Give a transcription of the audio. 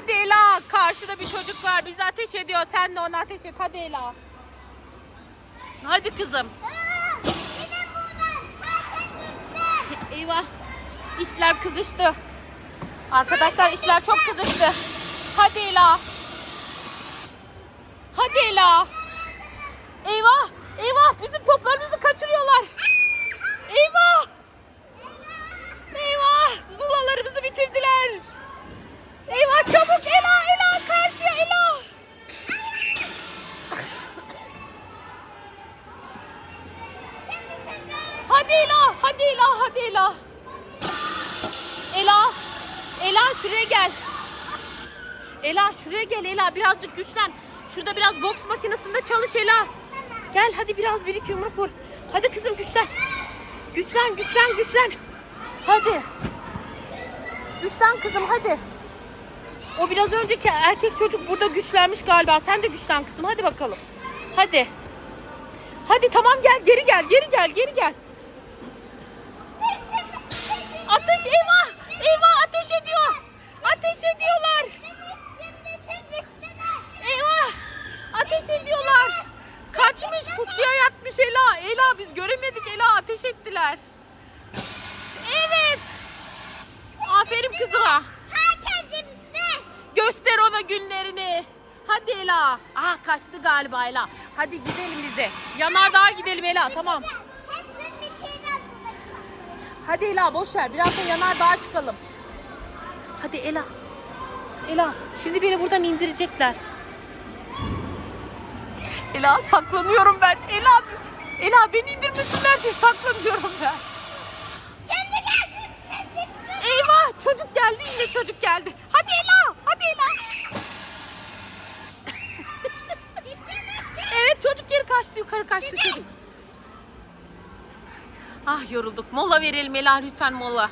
Hadi Ela. Karşıda bir çocuk var. Bizi ateş ediyor. Sen de ona ateş et. Hadi Ela. Hadi kızım. Eyvah. İşler kızıştı. Arkadaşlar işler çok kızıştı. Hadi Ela. Hadi Ela. Eyvah. Eyvah bizim toplarımızı kaçırıyorlar. Hadi Ela, hadi Ela, hadi Ela. Ela, Ela şuraya gel. Ela şuraya gel Ela birazcık güçlen. Şurada biraz boks makinesinde çalış Ela. Gel hadi biraz bir iki yumruk vur. Hadi kızım güçlen. Güçlen, güçlen, güçlen. Hadi. Güçlen kızım hadi. O biraz önceki erkek çocuk burada güçlenmiş galiba. Sen de güçlen kızım hadi bakalım. Hadi. Hadi tamam gel geri gel geri gel geri gel. Ateş eyvah! Eyvah ateş ediyor! Ateş ediyorlar! Eyvah! Ateş ediyorlar! Kaçmış pusuya yatmış Ela. Ela biz göremedik Ela ateş ettiler. Evet! Aferin kızıma. Göster ona günlerini. Hadi Ela. Ah kaçtı galiba Ela. Hadi gidelim bize. Yanardağa gidelim Ela tamam. Hadi Ela boş ver. Birazdan yanardağa çıkalım. Hadi Ela. Ela şimdi beni buradan indirecekler. Ela saklanıyorum ben. Ela Ela beni indirmesinler diye saklanıyorum ben. Eyvah çocuk geldi yine çocuk geldi. Hadi Ela hadi Ela. evet çocuk geri kaçtı yukarı kaçtı çocuk. Ah yorulduk. Mola verelim Ela lütfen mola.